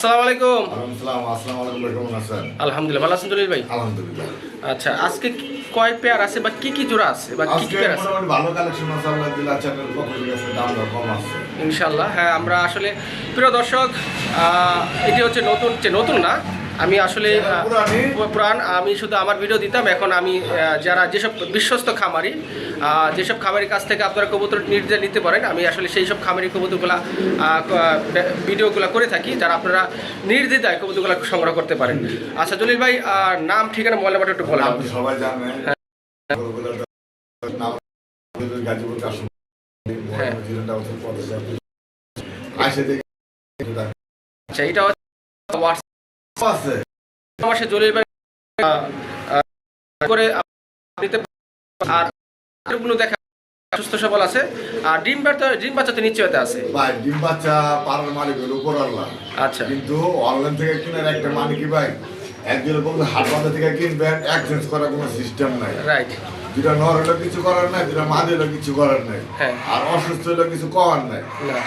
আসসালামু আলাইকুম। আসসালামু আলাইকুম কেমন আছেন? আলহামদুলিল্লাহ ভালো আছেন জলিল ভাই? আলহামদুলিল্লাহ। আচ্ছা আজকে কয় পেয়ার আছে বা কি কি জোড়া আছে বা কি কি পেয়ার আছে? ভালো কালেকশন আছে আল্লাহ দিল্লা চ্যানেল আছে, দাম কম আছে। ইনশাল্লাহ হ্যাঁ আমরা আসলে প্রিয় দর্শক আহ, এটি হচ্ছে নতুন যে নতুন না আমি আসলে প্রাণ আমি শুধু আমার ভিডিও দিতাম এখন আমি যারা যেসব বিশ্বস্ত খামারি যেসব খামারির কাছ থেকে আপনারা কবুতর নির্দেশ নিতে পারেন আমি আসলে সেই সব খামারি কবুতরগুলা ভিডিওগুলো করে থাকি যারা আপনারা নির্দ্বিধায় কবুতরগুলো সংগ্রহ করতে পারেন। আচ্ছা জলিল ভাই নাম ঠিকানা মোবাইল নাম্বারটা একটু বলে সবাই জানেন হ্যাঁ। আচ্ছা এটা হচ্ছে হোয়াটসঅ্যাপ আছে। মাসে জলিল ভাই করে আরগুলো দেখা সুস্থ সবল আছে। আর ডিম বাচ্চা ডিম বাচ্চা তো নিশ্চয়তা আছে। ভাই ডিম বাচ্চা পাড়ার মালিক হলো উপর আচ্ছা। কিন্তু অনলাইন থেকে কেনার একটা মানে কি ভাই একজন বলতে হাট বাজার থেকে কিনবেন এক্সচেঞ্জ করার কোনো সিস্টেম নাই। রাইট যেটা নর হলো কিছু করার নাই যেটা মা দিলো কিছু করার নাই। হ্যাঁ। আর অসুস্থ হইলে কিছু করার নাই।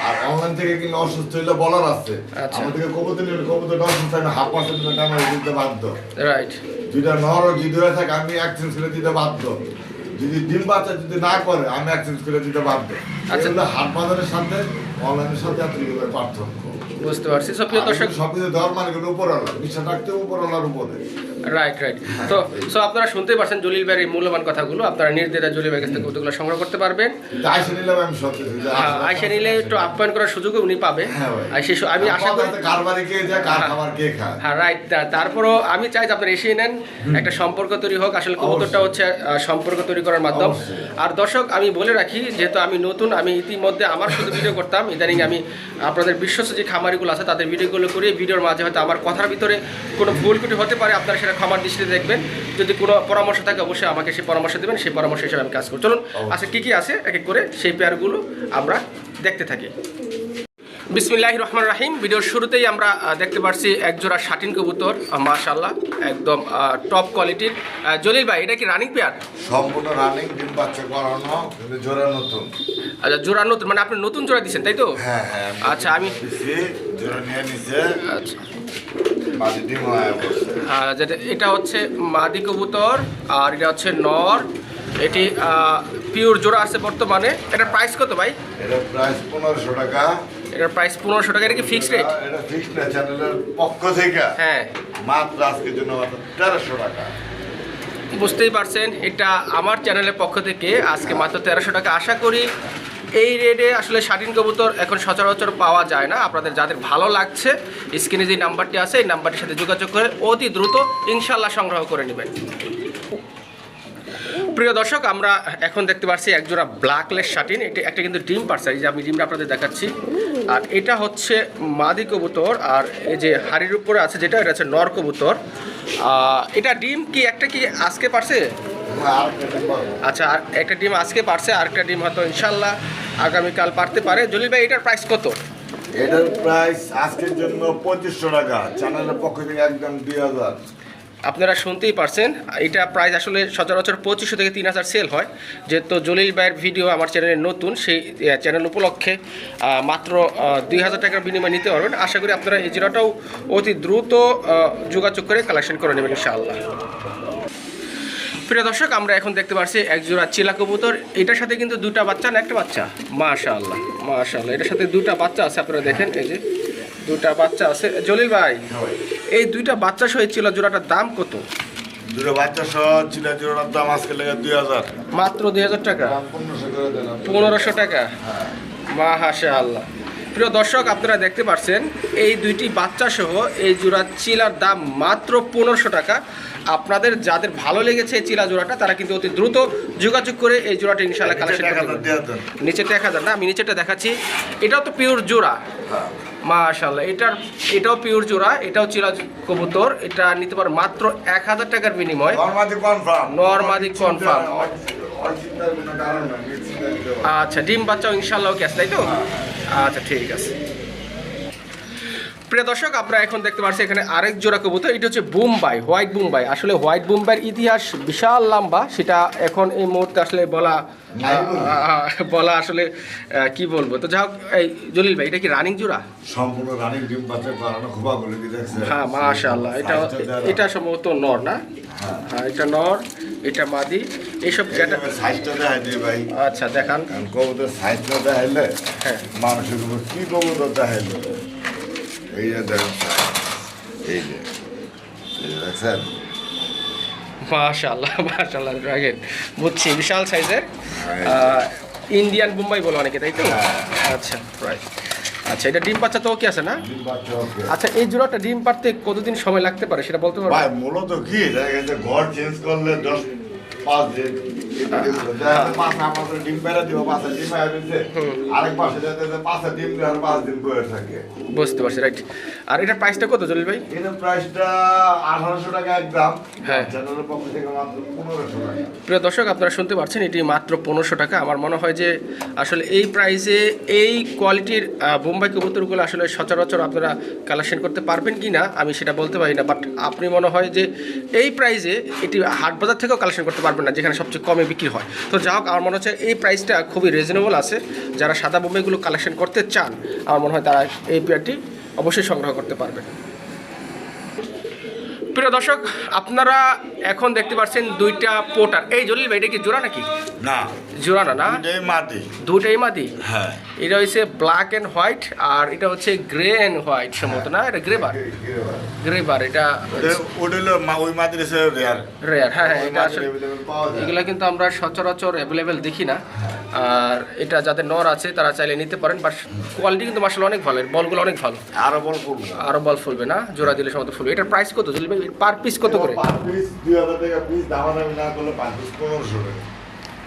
আর অনলাইন থেকে কিনলে অসুস্থ বলার আছে। আচ্ছা। কবুতর নিলে কবুতর অসুস্থ হয় না হাফ পার্সেন্ট টাকা দিতে বাধ্য। রাইট যেটা নর যদি হয়ে থাকে আমি করে দিতে বাধ্য। যদি ডিম বাচ্চা যদি না করে আমি এক্সচেঞ্জ করে দিতে বাধ্য। আচ্ছা। হাট বাজারের সাথে অনলাইনের সাথে এত পার্থক্য। বুঝতে পারছি। প্রিয় দর্শক দেওয়ার মানে বিশ্বাস রাখতে উপর। রাইট রাইট তো সো আপনারা শুনতেই পারছেন জলিল ভাইয়ের এই মূল্যবান কথাগুলো। আপনারা জলিল ভাইয়ের কাছ থেকে কবুতরগুলো সংগ্রহ করতে পারবেন। আইসে হ্যাঁ, নিলে একটু আপ্যায়ন করার সুযোগও উনি পাবে। হ্যাঁ আমি আশা করি হ্যাঁ। কে খায়। হ্যাঁ রাইট তারপরও আমি চাই যে আপনারা এসেই নেন। একটা সম্পর্ক তৈরি হোক। আসলে কবুতরটা হচ্ছে সম্পর্ক তৈরি করার মাধ্যম। আর দর্শক আমি বলে রাখি যেহেতু আমি নতুন আমি ইতিমধ্যে আমার শুধু ভিডিও করতাম ইদানিং আমি আপনাদের বিশ্বস্ত যে খামারিগুলো আছে, তাদের ভিডিওগুলো করে ভিডিওর মাঝে হয়তো আমার কথার ভিতরে কোনো ভুল ত্রুটি হতে পারে, আপনারা সেটা ক্ষমার দৃষ্টিতে দেখবেন। যদি কোনো পরামর্শ থাকে, অবশ্যই আমাকে সেই পরামর্শ দেবেন, সেই পরামর্শ হিসেবে আমি কাজ করি। চলুন আচ্ছা কী কী আছে? এক এক করে সেই পেয়ারগুলো আমরা দেখতে থাকি। বিসমিল্লাহ রহমান রাহিম। ভিডিওর শুরুতেই আমরা দেখতে পাচ্ছি এক জোড়া শাটিন কবুতর মাশাল্লাহ একদম টপ কোয়ালিটির জলিল ভাই এটা কি রানিং পেয়ার সম্পূর্ণ রানিং ডিম বাচ্চা করানো জোড়া নতুন। আচ্ছা জোড়া নতুন মানে আপনি নতুন জোড়া দিচ্ছেন তাই তো? হ্যাঁ হ্যাঁ আচ্ছা, আমি- জোড়া নিয়ে নিছে। আচ্ছা। যেটা এটা হচ্ছে মাদি কবুতর আর এটা হচ্ছে নর। এটি পিওর জোড়া আছে বর্তমানে। এটার প্রাইস কত ভাই? এটা প্রাইস পনেরোশো টাকা। এটার প্রাইস পনেরোশো টাকা এটা কি ফিক্সড রেট এটা ফিক্সড না চ্যানেলের পক্ষ থেকে। হ্যাঁ। মাত্র আজকের জন্য মাত্র তেরোশো টাকা। বুঝতেই পারছেন এটা আমার চ্যানেলের পক্ষ থেকে আজকে মাত্র তেরোশো টাকা। আশা করি এই রেটে আসলে স্বাধীন কবুতর এখন সচরাচর পাওয়া যায় না। আপনাদের যাদের ভালো লাগছে স্ক্রিনে যে নাম্বারটি আছে এই নাম্বারটির সাথে যোগাযোগ করে অতি দ্রুত ইনশাল্লাহ সংগ্রহ করে নেবেন। প্রিয় দর্শক আমরা এখন দেখতে পাচ্ছি একজোড়া ব্ল্যাকলেস শাটিন এটা একটা কিন্তু ডিম পারছে এই যে আমি ডিমটা আপনাদের দেখাচ্ছি। আর এটা হচ্ছে মাদি কবুতর, আর এই যে হাড়ির উপরে আছে যেটা, এটা হচ্ছে নর কবুতর। এটা ডিম কি, একটা কি আজকে পারছে। আচ্ছা আর একটা ডিম আজকে পারছে, আর একটা ডিম হয়তো ইনশাল্লাহ আগামীকাল পারতে পারে। জলিল ভাই, এটার প্রাইস কত? এটার প্রাইস আজকের জন্য পঁচিশশো টাকা। চ্যানেলের পক্ষ থেকে একদম দুই হাজার। আপনারা শুনতেই পারছেন, এটা প্রাইস আসলে সচরাচর পঁচিশশো থেকে তিন হাজার সেল হয়। যেহেতু জলিল ভাইয়ের ভিডিও আমার চ্যানেলে নতুন, সেই চ্যানেল উপলক্ষে মাত্র দুই হাজার টাকার বিনিময়ে নিতে পারবেন। আশা করি আপনারা এই জিরাটাও অতি দ্রুত যোগাযোগ করে কালেকশন করে নেবেন ইনশাআল্লাহ। প্রিয় দর্শক, আমরা এখন দেখতে পাচ্ছি এক জোড়া চিলা কবুতর। এটার সাথে কিন্তু দুটা বাচ্চা না, একটা বাচ্চা? মাশাআল্লাহ মাশাআল্লাহ, এটার সাথে দুটা বাচ্চা আছে, আপনারা দেখেন, এই যে। দুটা বাচ্চা আছে। জলিল ভাই এই দুইটা বাচ্চা সহ এই চিলা জোড়াটার দাম কত? দুটো বাচ্চা সহ চিলা জোড়ার দাম আজকে লেগে দুই হাজার। মাত্র দুই হাজার টাকা? পনেরোশো করে দিলাম। পনেরোশো আল্লাহ প্রিয় দর্শক আপনারা দেখতে পাচ্ছেন এই দুইটি বাচ্চা সহ এই জোড়া চিলার দাম মাত্র পনেরোশো টাকা। আপনাদের যাদের ভালো লেগেছে এই চিলা জোড়াটা তারা কিন্তু অতি দ্রুত যোগাযোগ করে এই জোড়াটা ইনশাল্লাহ কালেকশন টাকা নিচে দেখা যান না আমি নিচেটা দেখাচ্ছি। এটাও তো পিওর জোড়া। হ্যাঁ। মাশাল্লাহ এটার এটাও পিওর জোড়া এটাও চিরা কবুতর এটা নিতে পারে মাত্র এক হাজার টাকার বিনিময় নর্মাদি কনফার্ম। আচ্ছা ডিম বাচ্চাও ইনশাল্লাহ ক্যাশ তাই তো আচ্ছা ঠিক আছে প্রিয় দর্শক আপনারা এখন দেখতে পাচ্ছেন এখানে আরেক জোড়া কবুতর এটা হচ্ছে বুম্বাই হোয়াইট বুম্বাই। আসলে হোয়াইট বুম্বাইয়ের ইতিহাস বিশাল লম্বা সেটা এখন এই মুহূর্তে আসলে বলা বলা আসলে কি বলব? তো যাই এই জলিল ভাই এটা কি রানিং জোড়া? সম্পূর্ণ রানিং ডিম বাচ্চা করানো খুব বলে কি দেখছে হ্যাঁ মাশাআল্লাহ এটা এটা সম্ভবত নর না? হ্যাঁ। এটা নর এটা মাদি এইসব সাইজটা দেখাই দিই ভাই। আচ্ছা দেখান। কবুতর সাইজটা দেখাইলে হ্যাঁ। মানুষের উপর কি কবুতর দেখাইলো? এই যে দেখেন এই যে এই যে দেখছেন? মাশাআল্লাহ মাশাআল্লাহ ড্রাগন বুঝছি বিশাল সাইজের হ্যাঁ। ইন্ডিয়ান বোম্বাই বলো অনেকে তাই তো? আচ্ছা রাইট আচ্ছা এটা ডিম বাচ্চা তো কি আছে না? আচ্ছা এই জোড়াটা ডিম পারতে কতদিন সময় লাগতে পারে সেটা বলতে ভাই মূলত কি ঘর চেঞ্জ করলে দশ পাঁচ দিন। বুঝতে পারছি রাইট। আর এটার প্রাইসটা কত জলিল ভাই? এটার প্রাইসটা আঠারোশো টাকা এক গ্রাম। হ্যাঁ। টাকা। প্রিয় দর্শক আপনারা শুনতে পাচ্ছেন এটি মাত্র পনেরোশো টাকা। আমার মনে হয় যে আসলে এই প্রাইসে এই কোয়ালিটির বোম্বাই কবুতরগুলো আসলে সচরাচর আপনারা কালেকশন করতে পারবেন কি না আমি সেটা বলতে পারি না। বাট আপনি মনে হয় যে এই প্রাইসে এটি হাট বাজার থেকেও কালেকশন করতে পারবেন না যেখানে সবচেয়ে কমে বিক্রি হয়। তো যা হোক আমার মনে হচ্ছে এই প্রাইসটা খুবই রিজনেবল আছে। যারা সাদা বোম্বেগুলো কালেকশন করতে চান, আমার মনে হয় তারা এই পেয়ারটি অবশ্যই সংগ্রহ করতে পারবেন। প্রিয় দর্শক আপনারা এখন দেখতে পাচ্ছেন দুইটা পোটার এই জলিল ভাই এটা কি জোড়া নাকি? না। জোড়া না না? মাটি দুটাই মাদি? হ্যাঁ। এটা হচ্ছে ব্ল্যাক অ্যান্ড হোয়াইট আর এটা হচ্ছে গ্রে অ্যান্ড হোয়াইট সম্ভবত না? এটা গ্রে বার গ্রে বার এটা ওই এসে রেয়ার রেয়ার হ্যাঁ হ্যাঁ এটা আসলে এগুলা কিন্তু আমরা সচরাচর অ্যাভেলেবেল দেখি না। আর এটা যাদের নর আছে তারা চাইলে নিতে পারেন বাট কোয়ালিটি কিন্তু মাসাল অনেক ভালো বলগুলো অনেক ভালো। আরও বল আরও বল ফুলবে না? জোড়া দিলে সম্ভবত ফুলবে। এটার প্রাইস কত জলিল ভাই? পার পিস কত করে? পার পিস দুই হাজার টাকা পিস দামাদামি না করলে পার পিস পনেরোশো টাকা।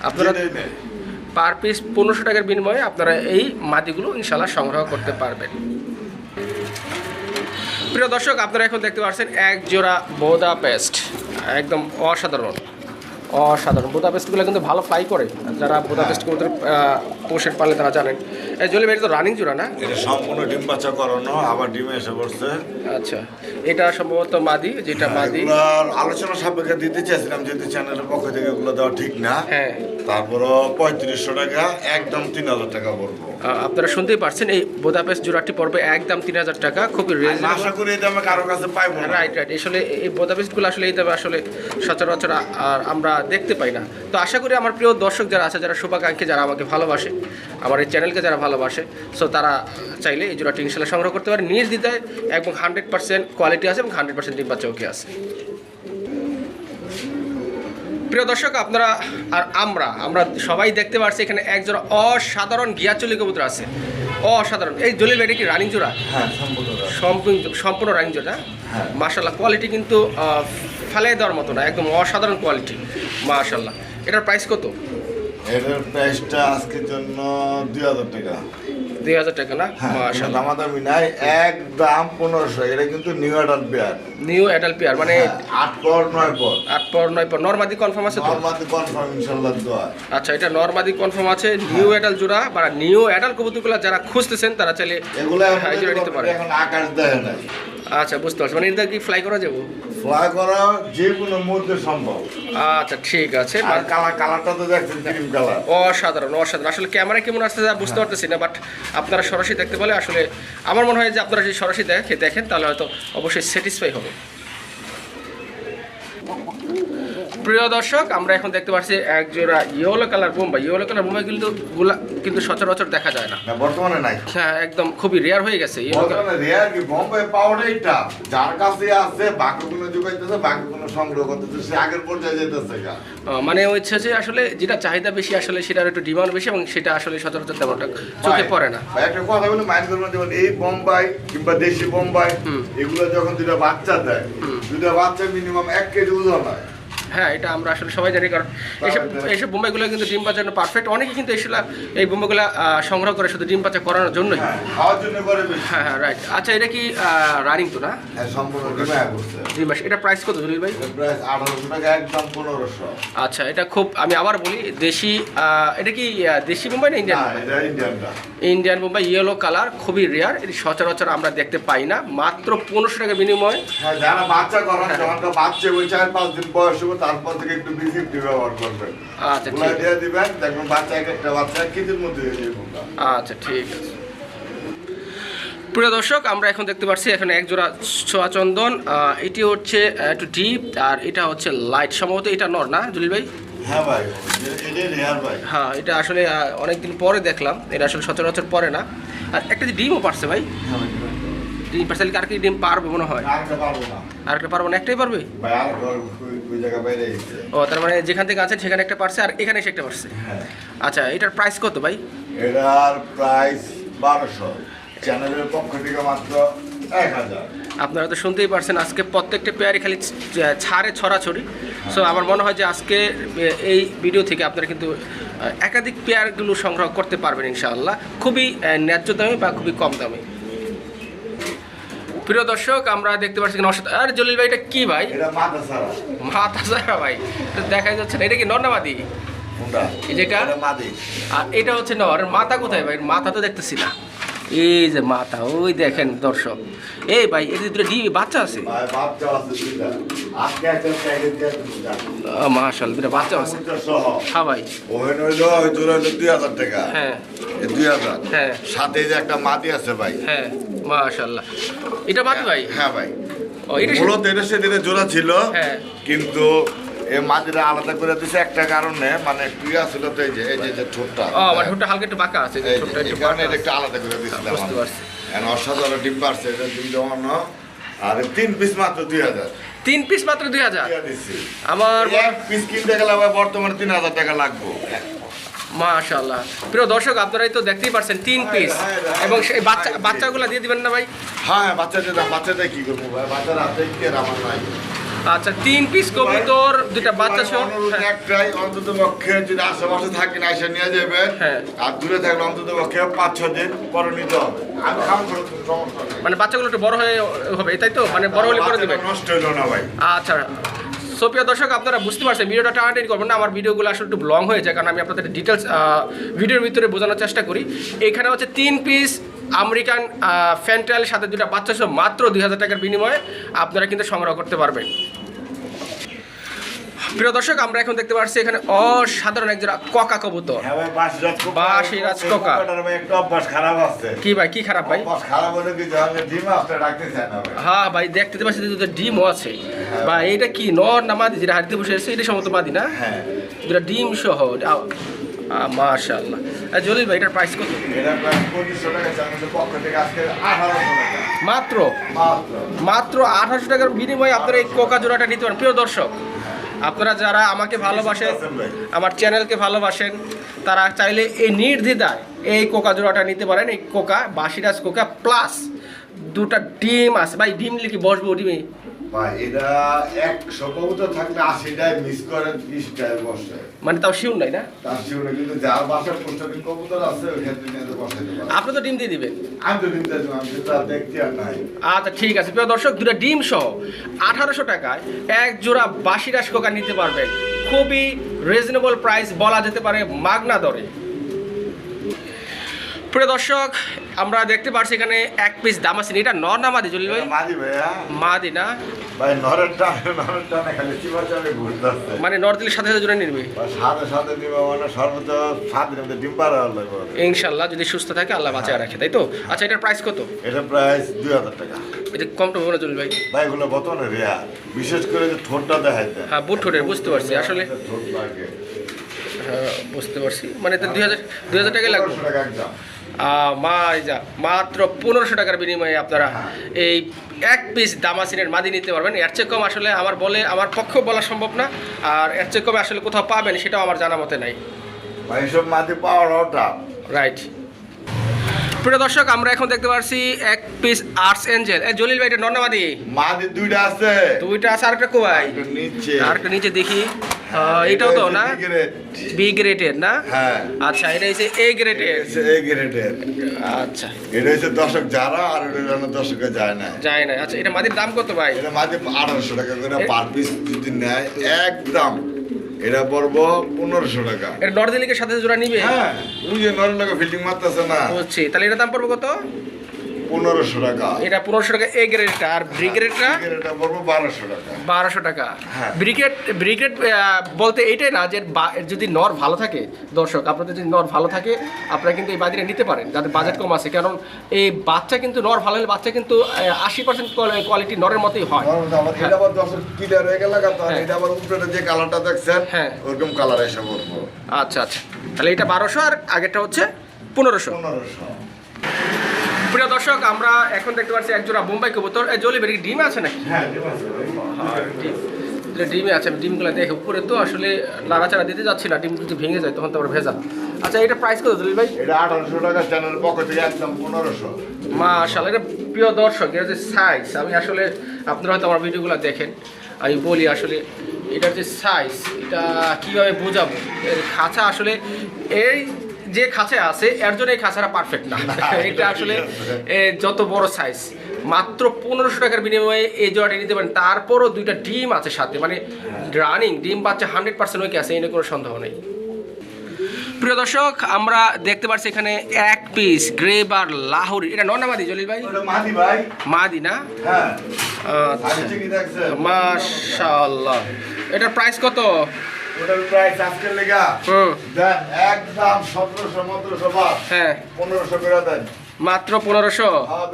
আপনারা পার পিস পনেরোশো টাকার বিনিময়ে আপনারা এই মাটিগুলো ইনশাল্লাহ সংগ্রহ করতে পারবেন। প্রিয় দর্শক আপনারা এখন দেখতে পাচ্ছেন এক জোড়া বোদা পেস্ট। একদম অসাধারণ। অসাধারণ। বোদা পেস্টগুলো কিন্তু ভালো ফ্লাই করে। যারা বোদা পেস্ট করতে পোষের পারলে তারা জানেন। এই জলি এটা তো রানিং জোড়া না? এটা সম্পূর্ণ ডিম বাচ্চা করানো আবার ডিমে এসে পড়ছে। আচ্ছা। এটা সম্ভবত মাদি যেটা মাদি। আলোচনা সাপেক্ষে দিতে চাইছিলাম যেহেতু চ্যানেলের পক্ষ থেকে এগুলো দেওয়া ঠিক না। হ্যাঁ। তারপরও পঁয়ত্রিশশো টাকা একদম তিন হাজার টাকা পড়ব আপনারা শুনতেই পারছেন এই বোদা পেস্ট জোড়াটি পড়বে একদম তিন হাজার টাকা খুবই আশা করি এটা আমি কারও কাছে পাইবো রাইট রাইট আসলে এই বোদাবেস্টগুলো আসলে এই দামে আসলে সচরাচর আর আমরা দেখতে পাই না। তো আশা করি আমার প্রিয় দর্শক যারা আছে যারা শুভাকাঙ্ক্ষী যারা আমাকে ভালোবাসে আমার এই চ্যানেলকে যারা ভালোবাসে সো তারা চাইলে এই জোড়াটি ইনশাল্লাহ সংগ্রহ করতে পারে। নিজ দিদায় এবং হান্ড্রেড পার্সেন্ট কোয়ালিটি আছে এবং হান্ড্রেড পার্সেন্ট ডিম্বা চৌকি আছে। প্রিয় দর্শক আপনারা আর আমরা আমরা সবাই দেখতে পাচ্ছি এখানে একজোড়া অসাধারণ গিয়াচলি কবুতর আছে। অসাধারণ। এই জলিল এটা কি রানিং জোড়া? হ্যাঁ সম্পূর্ণ সম্পূর্ণ রানিং জোড়া হ্যাঁ। মার্শাল্লাহ কোয়ালিটি কিন্তু ফেলাই দেওয়ার মতো না একদম অসাধারণ কোয়ালিটি মার্শাল্লাহ এটার প্রাইস কত? এটার প্রাইসটা আজকের জন্য দুই হাজার টাকা। দুই হাজার টাকা না? হ্যাঁ দামাদামি নাই এক দাম পনেরোশো। এটা কিন্তু নিউ পেয়ার নিউ পেয়ার মানে আট পর নয় পর। আট পর নয় পর। নর্মাদি কনফার্ম আছে তো? নর্মাদি কনফার্ম ইনশাল্লাহ দোয়া আচ্ছা এটা নর্মাদি কনফার্ম আছে। নিউ অ্যাডাল জোড়া বা নিউ কবুতরগুলো যারা খুঁজতেছেন তারা চাইলে এগুলো হ্যাঁ, নিতে পারে এখন আকাশ দেয় নাই। আচ্ছা বুঝতে পারছি। মানে এটা কি ফ্লাই করা যাব? ফ্লাই করা যে কোনো মধ্যে সম্ভব। আচ্ছা ঠিক আছে আর কালার কালারটা তো দেখছেন ক্রিম কালার অসাধারণ অসাধারণ। আসলে ক্যামেরা কেমন আসছে যা বুঝতে পারতেছি না বাট আপনারা সরাসরি দেখতে পেলে আসলে আমার মনে হয় যে আপনারা যদি সরাসরি দেখে দেখেন তাহলে হয়তো অবশ্যই স্যাটিসফাই হবে। প্রিয় দর্শক আমরা এখন দেখতে পাচ্ছি এক জোড়া yellow colour Bombay yellow colour Bombay কিন্তু গুলা কিন্তু সচরাচর দেখা যায় না। বর্তমানে নাই। হ্যাঁ একদম খুবই রেয়ার হয়ে গেছে ইয়েলো কালার বর্তমানে রেয়ার কি বোম্বে পাউডার এটা যার কাছে আছে বাকি কোনো যোগাইতেছে বাকি কোনো সংগ্রহ করতেছে সে আগের পর্যায়ে যেতেছে মানে হচ্ছে যে আসলে যেটা চাহিদা বেশি আসলে সেটার একটু ডিমান্ড বেশি এবং সেটা আসলে সচরাচর তেমনটা চোখে পড়ে না। ভাই, একটা কথা বলে মাইন্ড করবেন যেমন এই বোম্বাই কিংবা দেশি বোম্বাই। এগুলো যখন দুটা বাচ্চা দেয়। দুটা বাচ্চা মিনিমাম এক কেজি ওজন হয়। হ্যাঁ এটা আমরা আসলে সবাই জানি কারণ এইসব এইসব বোম্বাইগুলো কিন্তু ডিম পাচার পারফেক্ট অনেকে কিন্তু এসে এই বোম্বাইগুলো সংগ্রহ করে শুধু ডিম পাচার করানোর জন্যই। হ্যাঁ জন্য হ্যাঁ হ্যাঁ রাইট আচ্ছা এটা কি রানিং তো না? হ্যাঁ মাস। এটা প্রাইস কত জলিল ভাই? আচ্ছা এটা খুব আমি আবার বলি দেশি এটা কি দেশি বোম্বাই না Indian Indian Bombay? Yellow colour খুবই রেয়ার এটি সচরাচর আমরা দেখতে পাই না। মাত্র পনেরোশো টাকা বিনিময়ে। হ্যাঁ যারা বাচ্চা বাচ্চা ওই চার পাঁচ দিন বয়স তারপর থেকে একটু বিসিপটি ব্যবহার করবেন। আচ্ছা গুলা দিয়ে দিবেন দেখবেন বাচ্চা এক একটা বাচ্চা কেজির মধ্যে হয়ে যাবে আচ্ছা ঠিক আছে। প্রিয় দর্শক আমরা এখন দেখতে পাচ্ছি এখানে এক জোড়া ছোয়া চন্দন। এটি হচ্ছে একটু ডিপ আর এটা হচ্ছে লাইট সম্ভবত এটা নর না জলিল ভাই? হ্যাঁ ভাই হ্যাঁ এটা আসলে অনেকদিন পরে দেখলাম। এটা আসলে সচরাচর পরে না। আর একটা যে ডিমও পারছে ভাই। ডিম পারছে। আর কি ডিম পারবে মনে হয়? আর একটা পারব না একটাই পারবে ও তার মানে যেখান থেকে আছে সেখানে একটা পারছে আর এখানে এসে একটা পারছে? হ্যাঁ। আচ্ছা এটার প্রাইস কত ভাই? এটার প্রাইস বারোশো। চ্যানেলের পক্ষ থেকে মাত্র এক হাজার আপনারা তো শুনতেই পারছেন আজকে প্রত্যেকটা পেয়ারে খালি ছাড়ে ছড়াছড়ি। সো আমার মনে হয় যে আজকে এই ভিডিও থেকে আপনারা কিন্তু একাধিক পেয়ারগুলো সংগ্রহ করতে পারবেন ইনশাআল্লাহ। খুবই ন্যায্য দামে বা খুবই কম দামে। প্রিয় দর্শক আমরা দেখতে পাচ্ছি কিনা অসাধারণ আরে জলিল ভাই এটা কি ভাই? এটা মাথা সারা ভাই। তো দেখাই যাচ্ছে না এটা কি নর্নাবাদি যেটা? আর এটা হচ্ছে নর। মাথা কোথায় ভাই? মাথা তো দেখতেছি না। এই যে মাথা ওই দেখেন দর্শক। এই ভাই এদের দুটো ডি বাচ্চা আছে? ভাই মাশাল দুটো বাচ্চা আছে। হ্যাঁ ভাই। দুই হাজার টাকা। হ্যাঁ। দুই হাজার। হ্যাঁ। সাথে যে একটা মাদি আছে ভাই। হ্যাঁ মাশাল্লাহ এটা ভাই? হ্যাঁ ভাই। মূলত এটা সেদিনে জোড়া ছিল। হ্যাঁ। কিন্তু এই মাদিটা আলাদা করে দিছে একটা কারণে মানে ছিল তো এই যে এই যে- ঠোঁটটা। ও আমার ঠোঁটটা হালকা একটু বাঁকা আছে এই ঠোঁটটা একটু কারণে বাঁকা এটা আছে। একটু আলাদা করে দিছিলাম বুঝতে পারছি। এখন অসাধারণ ডিম পারছে এটা দুই জমানো আর তিন পিস মাত্র দুই হাজার। তিন পিস মাত্র দুই হাজার? আমার এক পিস কিনতে গেলে আবার বর্তমানে তিন হাজার টাকা লাগবে। মাশাল্লাহ প্রিয় দর্শক আপনারাই তো দেখতেই পারছেন তিন পিস। এবং সেই বাচ্চা বাচ্চাগুলো দিয়ে দিবেন না ভাই? হ্যাঁ বাচ্চাদের বাচ্চাদের কি করব ভাই? বাচ্চারা হাতে আমার নাই। আচ্ছা তিন পিস কবুতর দুইটা বাচ্চা সহ। হ্যাঁ। একটাই অন্তত পক্ষে যদি আশেপাশে থাকেন এসে নিয়ে যাবেন হ্যাঁ। আর দূরে থাকলে অন্তত পক্ষে পাঁচ ছ দিন পরে নিতে হবে। মানে বাচ্চাগুলো একটু বড় হয়ে হবে তাই তো? মানে বড় হলে করে বাচ্চাটা নষ্ট হইল না ভাই। আচ্ছা। সোপ্রিয় দর্শক আপনারা বুঝতে পারছেন ভিডিওটা টানাটানি করবেন না। আমার ভিডিওগুলো আসলে একটু লং হয়ে যায় কারণ আমি আপনাদের ডিটেলস ভিডিওর ভিতরে বোঝানোর চেষ্টা করি। এখানে হচ্ছে তিন পিস আমেরিকান ফ্যান্টালের সাথে দুটা বাচ্চা সহ মাত্র দুই হাজার টাকার বিনিময়ে আপনারা কিন্তু সংগ্রহ করতে পারবেন। প্রিয় দর্শক আমরা এখন দেখতে পাচ্ছি এখানে অসাধারণ এক জোড়া ককা কবুতর। হ্যাঁ ভাই বাসিরাজ কোকা। কি ভাই কি খারাপ ভাই? হ্যাঁ ভাই? দেখতে পাচ্ছি যে দুটো ডিমও আছে। বা এটা কি নর না মাদি? যেটা হাড়িতে বসে আছে এটা সম্ভবত মাদি না? হ্যাঁ। দুটা ডিম সহ মাশাল্লাহ জলিল ভাই এটার প্রাইস কত? মাত্র। মাত্র আঠারোশো টাকার বিনিময়ে আপনারা এই কোকা জোড়াটা নিতে পারেন। প্রিয় দর্শক আপনারা যারা আমাকে ভালোবাসেন আমার চ্যানেলকে ভালোবাসেন, তারা চাইলে এই নির্দ্বিধায় এই কোকা জোড়াটা নিতে পারেন। এই কোকা বাসিরাজ কোকা প্লাস দুটা ডিম আছে। ভাই, ডিম লিখি বসবো? ডিমে ভাই একশো কবুতর থাকলে আশিটায় মিস করে বিশটায় বসে। মানে তাও শিউর নাই না? তার জীবনে কিন্তু যার বাসায় প্রত্যেকদিন কবুতর আছে ওই ক্ষেত্রে নিয়ে আপনি তো ডিম দিয়ে দিবেন। আমি তো নিতে চাই, আমি তো দেখতে আর নাই। আচ্ছা ঠিক আছে। প্রিয় দর্শক দুটো ডিম সহ আঠারোশো টাকায় এক জোড়া বাসিরাস কোকা নিতে পারবেন। খুবই রিজনেবল প্রাইস বলা যেতে পারে মাগনা দরে। প্রিয় দর্শক আমরা দেখতে পাচ্ছি এখানে এক পিস দাম আছে এটা নর না মাদি জলিল ভাই? মাঝি ভাইয়া। মাদি না? ভাই নরের টানে নরের টানে খালি চিপা চাপে ঘুরতে আসছে মানে নর দিলে সাথে সাথে জোড়া নিবে সাথে সাথে দিবে মানে সর্বোচ্চ সাত দিনের মধ্যে ডিম পাড়া ইনশাল্লাহ যদি সুস্থ থাকে আল্লাহ বাঁচায় রাখে তাই তো? আচ্ছা এটার প্রাইস কত? এটা প্রাইস দুই হাজার টাকা। এটা কম টম হবে ভাই। ভাই এগুলো বর্তমানে রেয়ার বিশেষ করে যে ঠোঁটটা দেখাই দেয় হ্যাঁ বুট ঠোঁটের বুঝতে পারছি। আসলে ঠোঁট লাগে। হ্যাঁ, বুঝতে পারছি। মানে তো দুই হাজার দুই হাজার টাকাই লাগবে। মা যা মাত্র পনেরোশো টাকার বিনিময়ে আপনারা এই এক পিস দামাসিনের মাদি নিতে পারবেন। এর চেয়ে কম আসলে আমার বলে আমার পক্ষে বলা সম্ভব না। আর এর চেয়ে কমে আসলে কোথাও পাবেন সেটাও আমার জানা মতে নাই। সব মাদি পাওয়ার রাইট প্রিয় দর্শক আমরা এখন দেখতে পাচ্ছি এক piece arts angel A Jalil ভাই এটা নন্নাবাদি মাদের দুইটা আছে। দুইটা আছে আরেকটা কোয়াই নিচে। আরেকটা নিচে দেখি। এটাও তো না? B grade. গ্রেডের না? হ্যাঁ। আচ্ছা এটা হচ্ছে এ গ্রেডের এ গ্রেডের আচ্ছা। এটা হচ্ছে দর্শক যারা আর এটা দশকে যায় না। যায় না। আচ্ছা এটা মাদির দাম কত ভাই? এটা মাঝে আঠারোশো টাকা করে পার পিস যদি নেয় একদম। এটা পড়ব পনেরোশো টাকা। এটা নর্দিলিকের সাথে জোড়া নিবে? হ্যাঁ ওই যে নরেন টাকা ফিল্ডিং মারতেছে না। বুঝছি। তাহলে এটা দাম পড়ব কত? পনেরোশো টাকা। এটা পনেরোশো টাকা এ গ্রেডটা আর ব্রি গ্রেডটা পড়ব বারোশো টাকা। বারোশো টাকা। হ্যাঁ। ব্রিগেড ব্রিগেড বলতে এইটাই না যে যদি নর ভালো থাকে দর্শক আপনাদের যদি নর ভালো থাকে আপনারা কিন্তু এই বাদিরে নিতে পারেন যাদের বাজেট কম আছে। কারণ এই বাচ্চা কিন্তু নর ভালো হলে বাচ্চা কিন্তু আশি পার্সেন্ট কোয়ালিটি নরের মতোই হয়। এটা আবার দশ কিলার হয়ে গেল হ্যাঁ। এটা আবার উপরে যে কালারটা দেখছেন হ্যাঁ। ওরকম কালার এসে পড়ব। আচ্ছা আচ্ছা। তাহলে এটা বারোশো আর আগেরটা হচ্ছে পনেরোশো। পনেরোশো। প্রিয় দর্শক আমরা এখন দেখতে পাচ্ছি একজোড়া বোম্বাই কবুতর। এই জলি বেরি ডিম আছে নাকি? হ্যাঁ ডিম ডিমে আছে। আমি ডিমগুলো দেখে উপরে তো আসলে নাড়াচাড়া দিতে যাচ্ছি না ডিম যদি ভেঙে যায় তখন তো আবার ভেজা আচ্ছা এটা প্রাইস কত জলিল ভাই? এটা আঠারোশো টাকা চ্যানেলের পক্ষ থেকে একদম পনেরোশো। মাশাআল্লাহ এটা প্রিয় দর্শক এটা যে সাইজ আমি আসলে আপনারা হয়তো আমার ভিডিওগুলো দেখেন আমি বলি আসলে এটার যে সাইজ এটা কীভাবে বোঝাবো? এর খাঁচা আসলে এই যে খাঁচা আছে এর জন্য এই খাঁচাটা পারফেক্ট না। এটা আসলে যত বড় সাইজ মাত্র পনেরোশো টাকার বিনিময়ে এই জোড়াটা নিতে পারেন। তারপরও দুইটা ডিম আছে সাথে মানে রানিং ডিম বাচ্চা হান্ড্রেড পার্সেন্ট ওকে আছে এই নিয়ে কোনো সন্দেহ নেই। প্রিয় দর্শক আমরা দেখতে পাচ্ছি এখানে এক পিস গ্রেব আর লাহোরি এটা নন্নামাদি জলিল ভাই? মাদি ভাই। মাদি না? হ্যাঁ। আচ্ছা। আগে মাশাআল্লাহ। এটার প্রাইস কত? ওটার প্রাইস আজকের লেগা? দেন একদম সতেরোশো মন্ত্রশো বাস হ্যাঁ। পনেরোশো করে দেন। মাত্র পনেরোশো? হ্যাঁ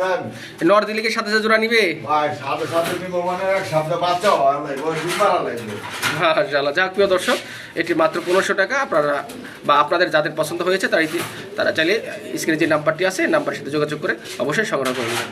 নর্থ দিল্লিকের সাথে যে জোড়া নিবে? সাথে সাথে মানে সাথে যাক প্রিয় দর্শক এটি মাত্র পনেরোশো টাকা। আপনারা বা আপনাদের যাদের পছন্দ হয়েছে তারা তারা চাইলে স্ক্রিনে যে নাম্বারটি আছে নাম্বারের সাথে যোগাযোগ করে অবশ্যই সংগ্রহ করে নেবেন।